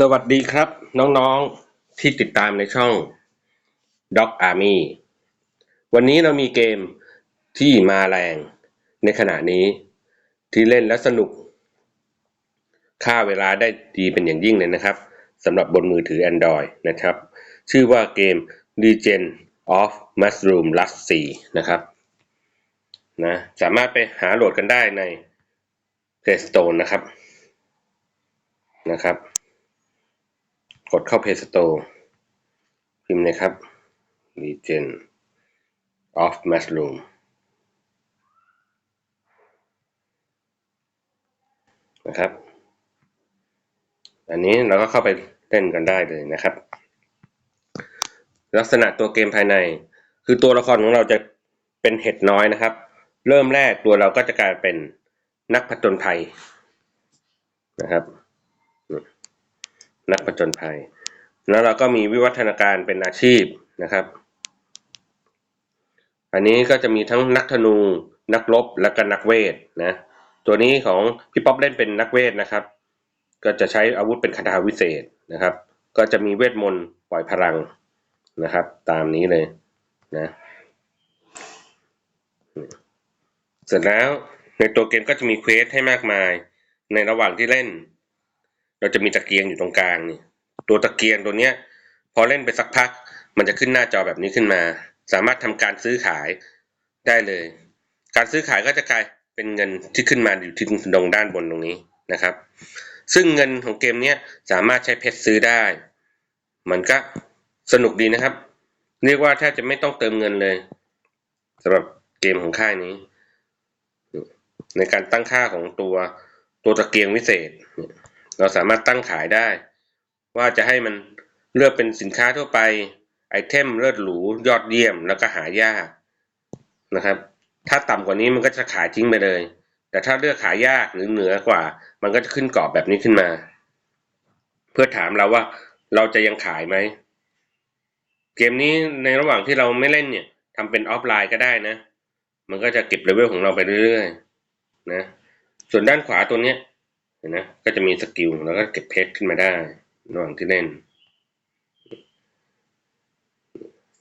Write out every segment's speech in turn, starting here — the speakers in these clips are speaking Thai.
สวัสดีครับน้องๆที่ติดตามในช่อง Dog Army วันนี้เรามีเกมที่มาแรงในขณะนี้ที่เล่นและสนุกฆ่าเวลาได้ดีเป็นอย่างยิ่งเลยนะครับสำหรับบนมือถือ Android นะครับ ชื่อว่าเกม Legend of Mushroom Lust 4นะครับนะสามารถไปหาโหลดกันได้ใน Play Store นะครับนะครับ กดเข้า Play Store พิมพ์เลยครับ Legend of Mushroom นะครับ อันนี้เราก็เข้าไปเล่นกันได้เลยนะครับ ลักษณะตัวเกมภายใน คือตัวละครของเราจะเป็นเห็ดน้อยนะครับ เริ่มแรกตัวเราก็จะกลายเป็นนักผจญภัยนะครับ นักผจญภัย แล้วเราก็มีวิวัฒนาการเป็นอาชีพนะครับ อันนี้ก็จะมีทั้งนักธนู นักรบ และก็นักเวทนะ ตัวนี้ของพี่ป๊อปเล่นเป็นนักเวทนะครับ ก็จะใช้อาวุธเป็นคาถาวิเศษนะครับ ก็จะมีเวทมนต์ปล่อยพลังนะครับ ตามนี้เลยนะเสร็จแล้วในตัวเกมก็จะมีเควสให้มากมาย ในระหว่างที่เล่น เราจะมีตะเกียงอยู่ตรงกลางนี่ตัวตะเกียงตัวเนี้ย พอเล่นไปสักพัก มันจะขึ้นหน้าจอแบบนี้ขึ้นมา สามารถทำการซื้อขายได้เลย การซื้อขายก็จะกลายเป็นเงินที่ขึ้นมาอยู่ที่ตรงด้านบนตรงนี้นะครับ ซึ่งเงินของเกมเนี้ยสามารถใช้เพชรซื้อได้ มันก็สนุกดีนะครับ เรียกว่าแทบจะไม่ต้องเติมเงินเลยสำหรับเกมของค่ายนี้ ในการตั้งค่าของตัวตัวตะเกียงวิเศษ เราสามารถตั้งขายได้ ว่าจะให้มันเลือกเป็นสินค้าทั่วไป ไอเทมเลิศหรูยอดเยี่ยมแล้วก็หายากนะครับ ถ้าต่ำกว่านี้มันก็จะขายทิ้งไปเลย แต่ถ้าเลือกขายยากหรือเหนือกว่า มันก็จะขึ้นกรอบแบบนี้ขึ้นมา เพื่อถามเราว่าเราจะยังขายไหมเกมนี้ในระหว่างที่เราไม่เล่นเนี่ยทำเป็นออฟไลน์ก็ได้นะ มันก็จะเก็บเลเวลของเราไปเรื่อยๆนะ ส่วนด้านขวาตัวเนี้ย ห็นะก็จะมีสกิลแล้วก็เก็บเพชรขึ้นมาได้ระหว่างที่เล่น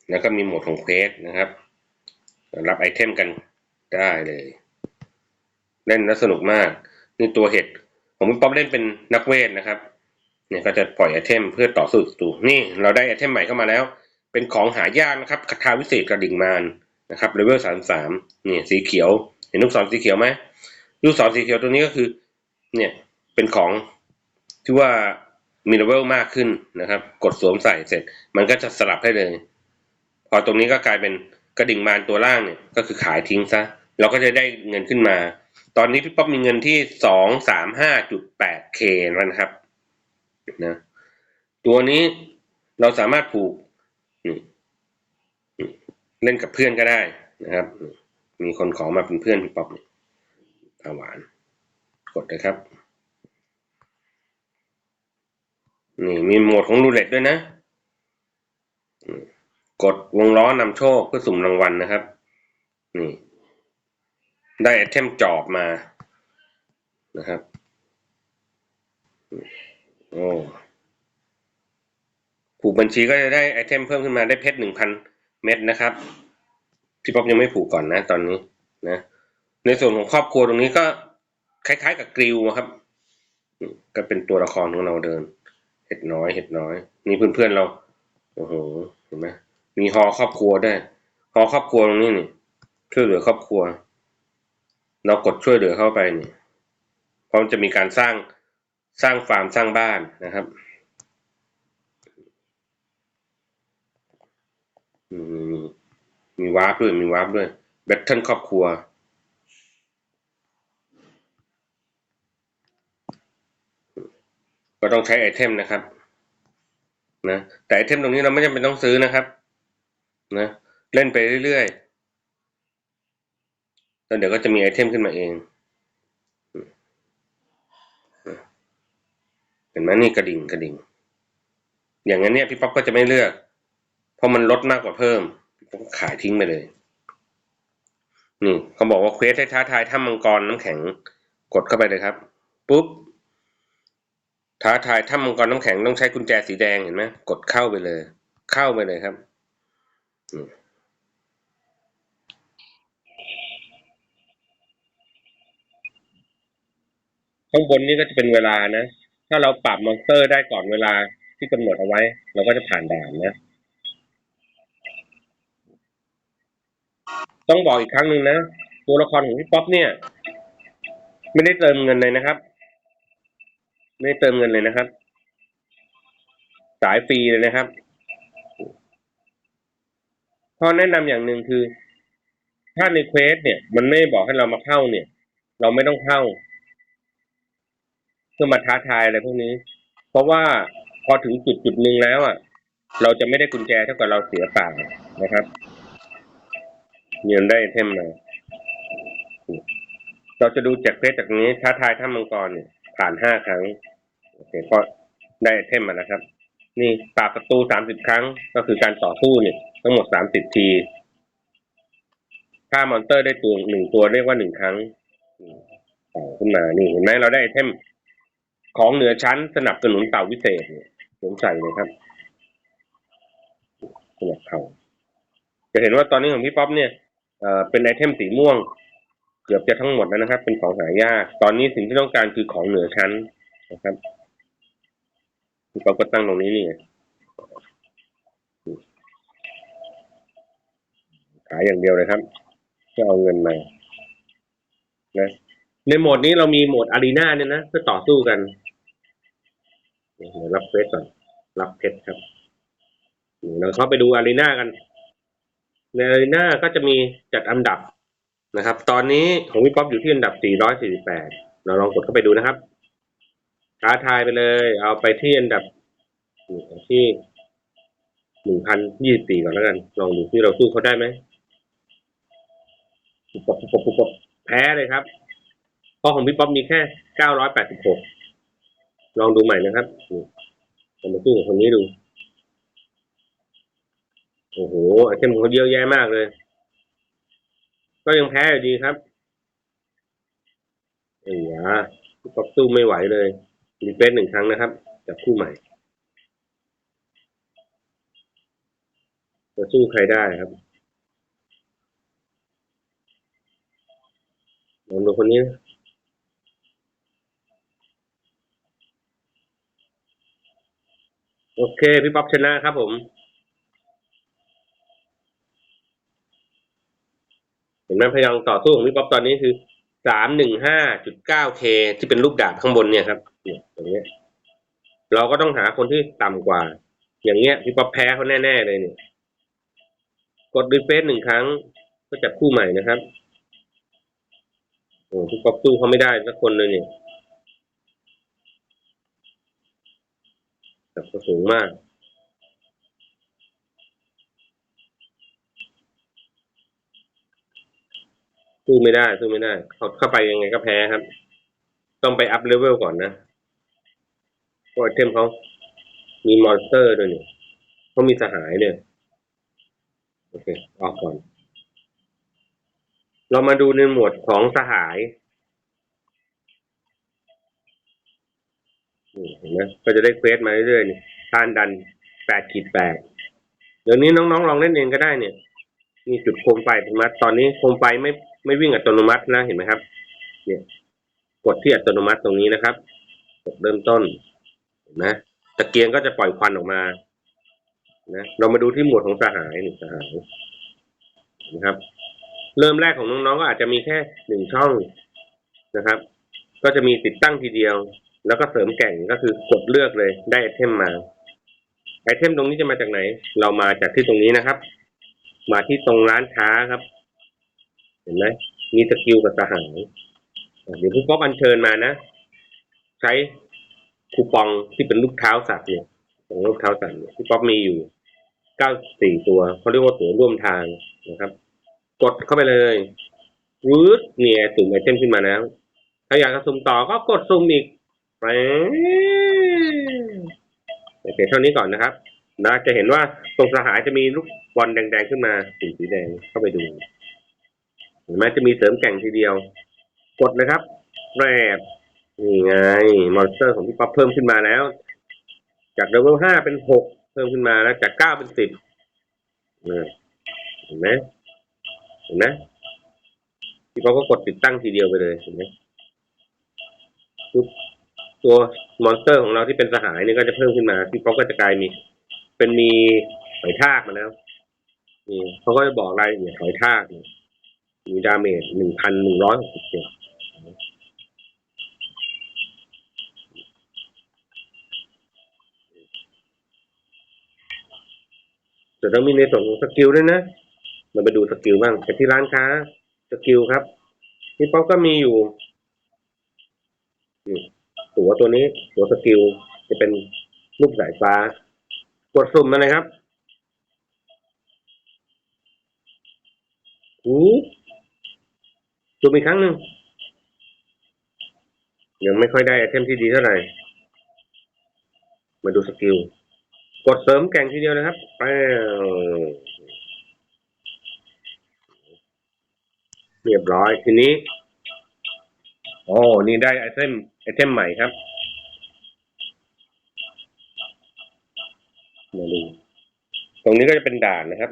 แล้วก็มีโหมดของเควสนะครับ รับไอเทมกันได้เลย เล่นแล้วสนุกมาก นี่ตัวเห็ด ผมป๊อปเล่นเป็นนักเวทนะครับ เนี่ยก็จะปล่อยไอเทมเพื่อต่อสู้ศัตรูนี่เราได้ไอเทมใหม่เข้ามาแล้ว เป็นของหายากนะครับคาถาวิเศษกระดิ่งมารนะครับเลเวลสามสามนี่สีเขียว เห็นลูกศรสีเขียวไหมลูกศรสีเขียวตัวนี้ก็คือ เนี่ย เป็นของที่ว่ามีเลเวลมากขึ้นนะครับ กดสวมใส่เสร็จ มันก็จะสลับให้เลย พอตรงนี้ก็กลายเป็นกระดิ่งมารตัวล่างเนี่ยก็คือขายทิ้งซะเราก็จะได้เงินขึ้นมา ตอนนี้พี่ป๊อปมีเงินที่สองสามห้าจุดแปดเคนะครับนะตัวนี้เราสามารถผูกเล่นกับเพื่อนก็ได้นะครับ มีคนขอมาเป็นเพื่อนพี่ป๊อปเนี่ยหวาน กดเลยครับ นี่มีโหมดของรูเล็ตด้วยนะ กดวงล้อนำโชคเพื่อสุ่มรางวัลนะครับ นี่ ได้ไอเทมจอบมานะครับ โอ้ผูกบัญชีก็จะได้ไอเทมเพิ่มขึ้นมาได้เพชรหนึ่งพันเม็ดนะครับ พี่ป๊อปยังไม่ผูกก่อนนะตอนนี้นะ ในส่วนของครอบครัวตรงนี้ก็คล้ายๆกับกริวครับ ก็เป็นตัวละครของเราเดิน เห็ดน้อย เห็ดน้อย นี่เพื่อนๆเรา โอ้โห เห็นไหมมีฮอครอบครัวได้ฮอครอบครัวตรงนี้นี่ช่วยเหลือครอบครัว เรากดช่วยเหลือเข้าไปนี่เพราะมันจะมีการสร้างสร้างฟาร์มสร้างบ้านนะครับมีมีวาร์ปด้วยมีวาร์ปด้วยแบทเทิลครอบครัว ก็ต้องใช้ไอเทมนะครับนะแต่ไอเทมตรงนี้เราไม่จำเป็นต้องซื้อนะครับนะเล่นไปเรื่อยๆแล้วเดี๋ยวก็จะมีไอเทมขึ้นมาเองเห็นไหมนี่กระดิ่งกระดิ่ง อย่างนั้นเนี่ยพี่ป๊อปก็จะไม่เลือก เพราะมันลดมากกว่าเพิ่มต้องขายทิ้งไปเลยนี่เขาบอกว่าเควสให้ท้าทายถ้ำมังกรน้ำแข็งกดเข้าไปเลยครับปุ๊บ ท้าทายถ้ามังกรน้ำแข็งต้องใช้กุญแจสีแดงเห็นไหมกดเข้าไปเลย เข้าไปเลยครับข้างบนนี่ก็จะเป็นเวลานะ ถ้าเราปรับมอนสเตอร์ได้ก่อนเวลาที่กำหนดเอาไว้ เราก็จะผ่านด่านนะ ต้องบอกอีกครั้งหนึ่งนะ ตัวละครของพี่ป๊อปเนี่ย ไม่ได้เติมเงินเลยนะครับ ไม่เติมเงินเลยนะครับ สายฟรีเลยนะครับข้อแนะนำอย่างหนึ่งคือ ถ้าในเควสเนี่ย มันไม่บอกให้เรามาเข้าเนี่ย เราไม่ต้องเข้า เพื่อมาท้าทายอะไรพวกนี้ เพราะว่าพอถึงจุดจุดหนึ่งแล้วอะ เราจะไม่ได้กุญแจเท่ากับเราเสียเปล่านะครับเงินได้เทมมาเราจะดูจากเพจจากนี้ท้าทายถ้ำมังกรเนี่ย ผ่านห้าครั้งโอเคก็ได้ไอเทมมาแล้วครับ นี่ปราบศัตรูสามสิบครั้ง ก็คือการต่อสู้เนี่ยทั้งหมดสามสิบทีถ้ามอนเตอร์ได้ตัวหนึ่งตัวเรียกว่าหนึ่งครั้งต่อขึ้นมานี่เห็นไหมเราได้ไอเทมของเหนือชั้นสนับสนุนเต่าวิเศษเนี่ยสวมใส่เลยครับสนับเขาจะเห็นว่าตอนนี้ของพี่ป๊อปเนี่ยเเป็นไอเทมสีม่วง เกือบจะทั้งหมดแล้วนะครับ เป็นของหายาก ตอนนี้สิ่งที่ต้องการคือของเหนือชั้นนะครับพี่ป๊อปก็ตั้งตรงนี้นี่ขายอย่างเดียวเลยครับเพื่อเอาเงินมานะในโหมดนี้เรามีโหมดอารีนาเนี่ยนะเพื่อต่อสู้กันเดี๋ยวรับเฟสก่อนรับเพชรครับเราเข้าไปดูอารีนากัน ในอารีนาก็จะมีจัดอันดับ นะครับ ตอนนี้ของพี่ป๊อปอยู่ที่อันดับ 448 เราลองกดเข้าไปดูนะครับท้าทายไปเลย เอาไปที่อันดับที่1,024ก่อนแล้วกัน ลองดูที่เราสู้เขาได้ไหมปุ๊บปุ๊บปุ๊บปุ๊บปุ๊บแพ้เลยครับเพราะของพี่ป๊อปมีแค่986ลองดูใหม่นะครับเรามาสู้กับคนนี้ดู โอ้โหไอเทมของเขาเยอะแยะมากเลย ก็ยังแพ้อยู่ดีครับเอ้ยาพี่ป๊อสู้ไม่ไหวเลยรีเฟซหนึ่งครั้งนะครับจากคู่ใหม่จะสู้ใครได้ครับลองดูคนนี้โอเค พี่ป๊อปชนะครับผม เห็น ไหมพยายามต่อสู้ของพี่ป๊อปตอนนี้คือสามหนึ่งห้าจุดเก้าเคที่เป็นรูปดาบข้างบนเนี่ยครับเนี่ยตรงเนี้ยเราก็ต้องหาคนที่ต่ำกว่า อย่างเงี้ยพี่ป๊อปแพ้เขาแน่ๆเลยเนี่ยกดรีเฟซหนึ่งครั้งก็จับคู่ใหม่นะครับโอ้พี่ป๊อปสู้เขาไม่ได้สักคนเลยเนี่ยจับเขาสูงมาก สู้ไม่ได้สู้ไม่ได้เขาเข้าไปยังไงก็แพ้ครับ ต้องไปอัพเลเวลก่อนนะเพราะไอเทมเขามีมอนสเตอร์ด้วยเนี่ยเขามีสหายเนี่ยโอเคออกก่อน เรามาดูในหมวดของสหายนี่เห็นไหมก็จะได้เควสมาเรื่อยๆนี่ทานดันแปดขีดแปดเดี๋ยวนี้น้องๆลองเล่นเองก็ได้เนี่ย มีจุดโคมไฟอัตโนมัติตอนนี้โคมไฟไม่ ไม่วิ่งอัตโนมัตินะเห็นไหมครับ เนี่ย กดที่อัตโนมัติตรงนี้นะครับกดเริ่มต้นนไหมตะเกียงก็จะปล่อยควันออกมา นะ เรามาดูที่หมวดของสหายหนึ่งสหายนะครับ เริ่มแรกของน้องๆก็อาจจะมีแค่หนึ่งช่องนะครับ ก็จะมีติดตั้งทีเดียว แล้วก็เสริมแก่งก็คือกดเลือกเลยได้ไอเทมมาไอเทมตรงนี้จะมาจากไหน เรามาจากที่ตรงนี้นะครับ มาที่ตรงร้านค้าครับ เห็นไหมมีสกิลกับสหายเดี๋ยวพี่ป๊อปอัญเชิญมานะ ใช้คูปองที่เป็นลูกเท้าสัตว์เนี่ยของลูกเท้าสัตว์เนี่ยพี่ป๊อปมีอยู่เก้าสี่ตัวเขาเรียกว่าตัวร่วมทางนะครับ กดเข้าไปเลยรูดเนี่ยสุ่มไอเทมขึ้นมาแล้ว ถ้าอยากจะสุ่มต่อก็กดสุ่มอีกแป๊บโอเคเท่านี้ก่อนนะครับนะจะเห็นว่าตรงสหายจะมีลูกบอลแดงๆขึ้นมาสีสีแดงเข้าไปดู เห็นไหมจะมีเสริมแก่งทีเดียว กดเลยครับแรบนี่ไง มอนสเตอร์ของพี่ป๊อปเพิ่มขึ้นมาแล้ว จากเลเวลห้าเป็นหกเพิ่มขึ้นมาแล้ว จากเก้าเป็นสิบเห็นไหมเห็นไหมพี่ป๊อปก็กดติดตั้งทีเดียวไปเลยเห็นไหมตัวมอนสเตอร์ของเราที่เป็นสหายนี่ก็จะเพิ่มขึ้นมาพี่ป๊อปก็จะกลายมี เป็นมีหอยทากมาแล้วนี่เขาก็จะบอกรายละเอียดหอยทากเนี่ย มีดาเมจหนึ่งพันหนึ่งร้อยหกสิบเจ็ดจะต้องมีในส่วนของสกิลด้วยนะเราไปดูสกิลบ้างไปที่ร้านค้าสกิลครับนี่ป๊อปก็มีอยู่ตัวตัวนี้ตัวสกิลจะเป็นรูปสายฟ้ากดสุ่มมาเลยครับหู สุ่มอีกครั้งหนึ่งยังไม่ค่อยได้ไอเทมที่ดีเท่าไหร่ มาดูสกิล กดเสริมแก่งทีเดียวนะครับแป้วเรียบร้อยทีนี้โอ้นี่ได้ไอเทมไอเทมใหม่ครับมาดูตรงนี้ก็จะเป็นด่านนะครับ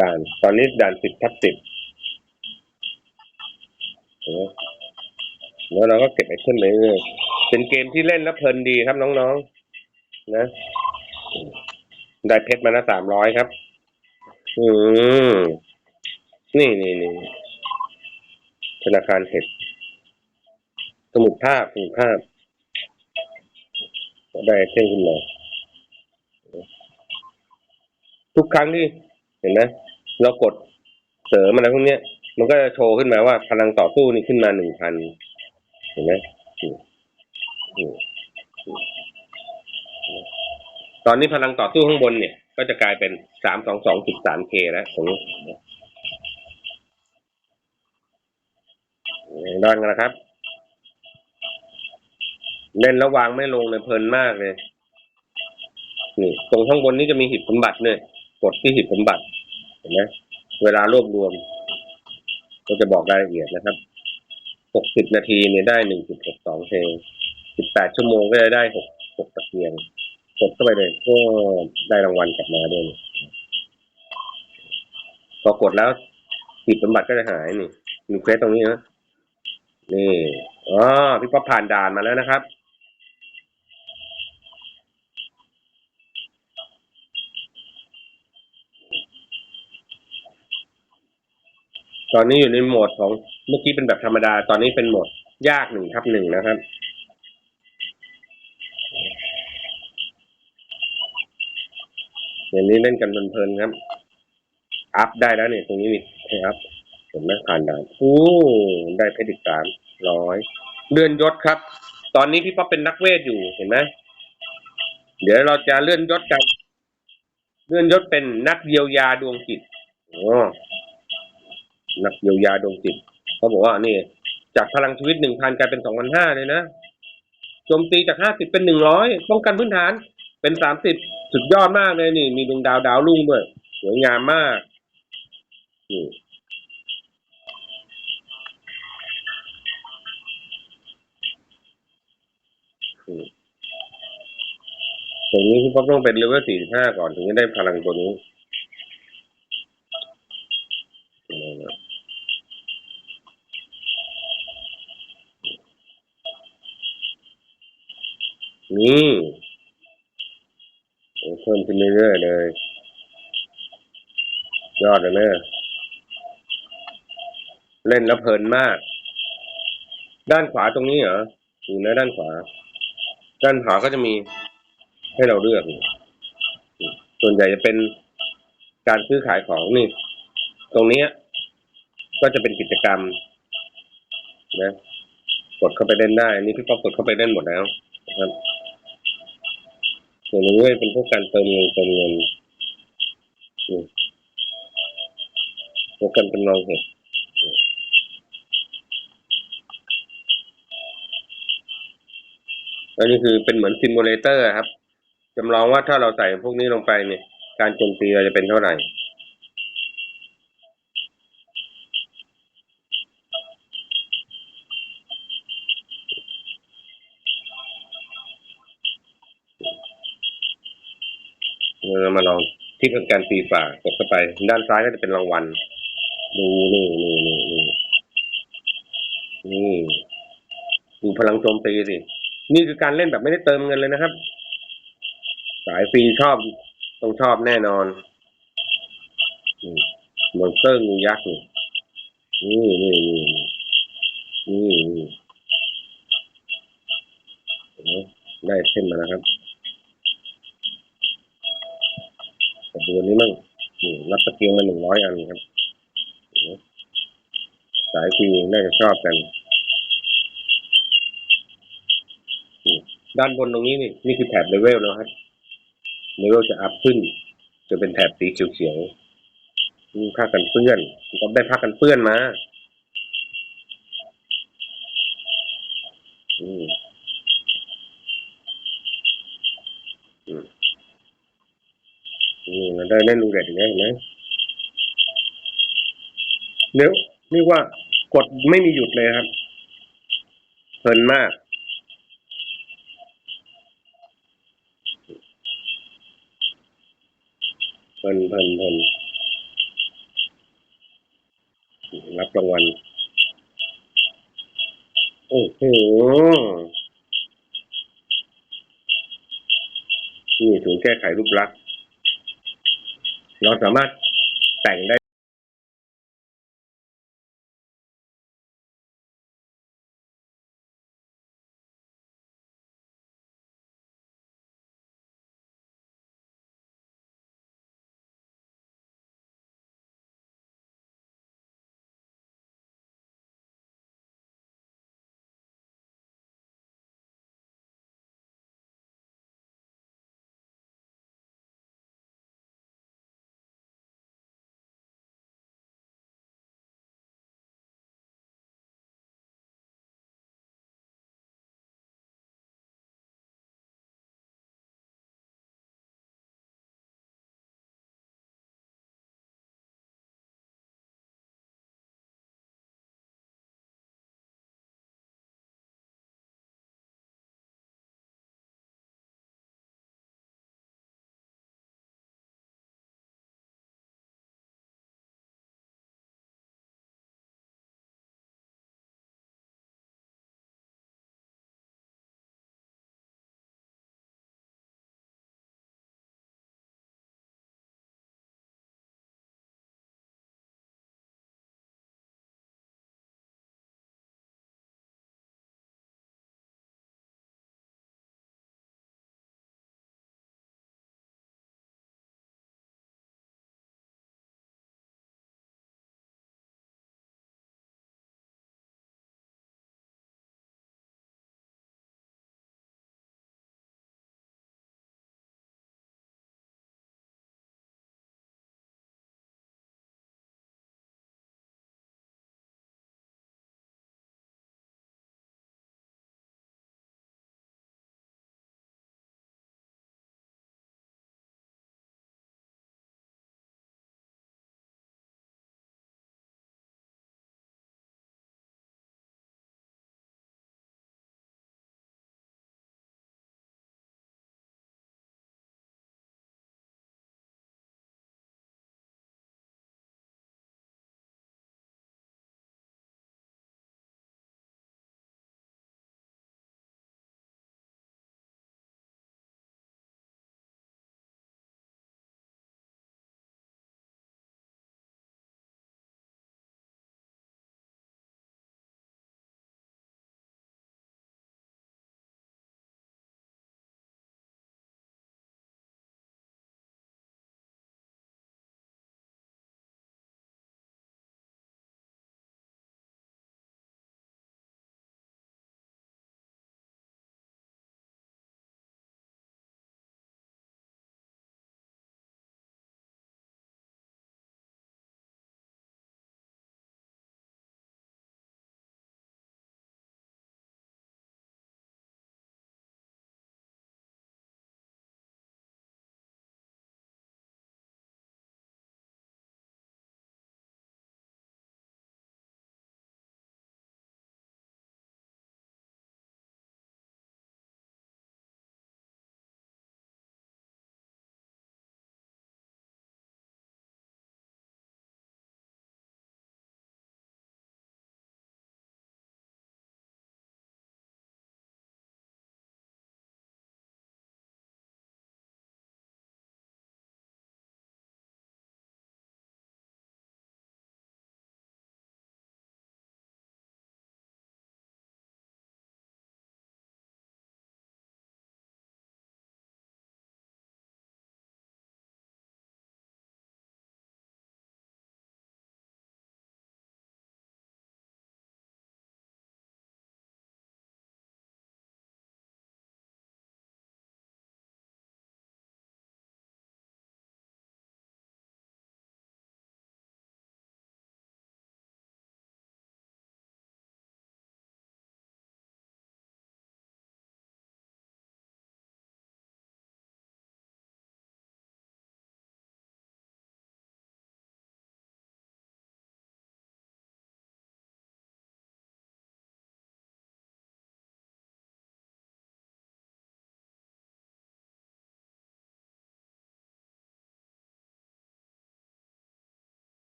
ด่าน ตอนนี้ด่านสิบทับสิบแล้วเราก็เก็บไอเทมไปเรื่อยเป็นเกมที่เล่นแล้วเพลินดีครับน้องๆ นะ ได้เพชรมาละสามร้อยครับ อืมนี่นี่นี่ธนาคารเห็ดสมุดภาพสมุดภาพ ได้เท่งขึ้นมาทุกครั้งที่เห็นไหม เรากดเสริมอะไรพวกเนี้ย มันก็จะโชว์ขึ้นมาว่าพลังต่อสู้นี่ขึ้นมาหนึ่งพันเห็นไหมตอนนี้พลังต่อสู้ข้างบนเนี่ย ก็จะกลายเป็นสามสองสองจุดสามเคแล้วของด้านกันนะครับ เล่นแล้วางไม่ลงเลยเพลินมากเลย นี่ ตรงข้างบนนี้จะมีหีบสมบัติเนี่ยกดที่หีบสมบัติ ห็นไหมเวลารวบรวม ก็จะบอกรายละเอียดนะครับ60นาทีเนี่ยได้1.62เพลง18ชั่วโมงก็จะได้6 6ตะเกียงกดเข้าไปเลยก็ได้รางวัลกลับมาด้วยพอกดแล้วหีบสมบัติก็จะหายนี่มีเควสตรงนี้นะนี่อ๋อพี่ป๊อปผ่านด่านมาแล้วนะครับ ตอนนี้อยู่ในโหมดของเมื่อกี้เป็นแบบธรรมดา ตอนนี้เป็นโหมดยากหนึ่งทับหนึ่งนะครับ อย่างนี้เล่นกันเพลินๆครับ อัพได้แล้วเนี่ยตรงนี้มีให้อัพเห็นไหมผ่านด่านอู้ได้เพชรอีกสามร้อยเลื่อนยศครับ ตอนนี้พี่ป๊อปเป็นนักเวทอยู่เห็นไหมเดี๋ยวเราจะเลื่อนยศกัน เลื่อนยศเป็นนักเยียวยาดวงจิตอ๋อ นักเยียวยาดวงจิตเขาบอกว่านี่จากพลังชีวิตหนึ่งพันกลายเป็นสองพันห้าเลยนะโจมตีจากห้าสิบเป็นหนึ่งร้อยป้องกันพื้นฐานเป็นสามสิบสุดยอดมากเลยนี่ มีดวงดาวดาวรุ่งด้วยสวยงามมากนี่ตรงนี้พี่ป๊อปต้องเป็นเลเวลสี่สิบห้าก่อนถึงจะได้พลังตัวนี้ นี่เพิ่มขึ้นเรื่อยๆเลย ยอดเลยเนี่ยเล่นแล้วเพลินมาก ด้านขวาตรงนี้เหรออยู่นะด้านขวา ด้านขวาก็จะมีให้เราเลือก ส่วนใหญ่จะเป็นการซื้อขายของนี่ ตรงนี้ก็จะเป็นกิจกรรม นะ กดเข้าไปเล่นได้นนี้พี่ป๊อปกดเข้าไปเล่นหมดแล้วนะครับ ส่วนนี้เป็นพวกการเติมเงินเติมเงินพวกการจำลองเหตุอันนี้คือเป็นเหมือนซิมูเลเตอร์ครับจำลองว่าถ้าเราใส่พวกนี้ลงไปเนี่ย การโจมตีเราจะเป็นเท่าไหร่ เรามาล ที่ทำการตีฝ่ากดเข้าไป ด้านซ้ายก็จะเป็นรางวัลดูนี่นี่นี่นี่นี่ดูพลังโจมตีสินี่คือการเล่นแบบไม่ได้เติมเงินเลยนะครับ สายฟรีชอบต้องชอบแน่นอนนี่มอนสเตอร์งูยักษ์นี่นี่นี่นี่นี่นี่ไหมได้เส้นมาแล้วครับแต่ดู อันนี้มั่งนี่รับตะเกียงมาหนึ่งร้อยอันครับสายฟรีน่าจะชอบกัน ด้านบนตรงนี้นี่นี่คือแถบเลเวลนะครับเลเวลจะอัพขึ้น จะเป็นแถบสีเขียวๆมีผ้ากันเปื้อนก็ได้ผ้ากันเปื้อนมา อืมอืม เล่นรูเด็ดอย่างนี้เห็นไหมเดี๋ยวนี่ว่ากดไม่มีหยุดเลยครับเพลินมาก เพลินเพลินเพลินรับรางวัล โอ้โห นี่ศูนย์แก้ไขรูปลักษณ์ เราสามารถแต่งได้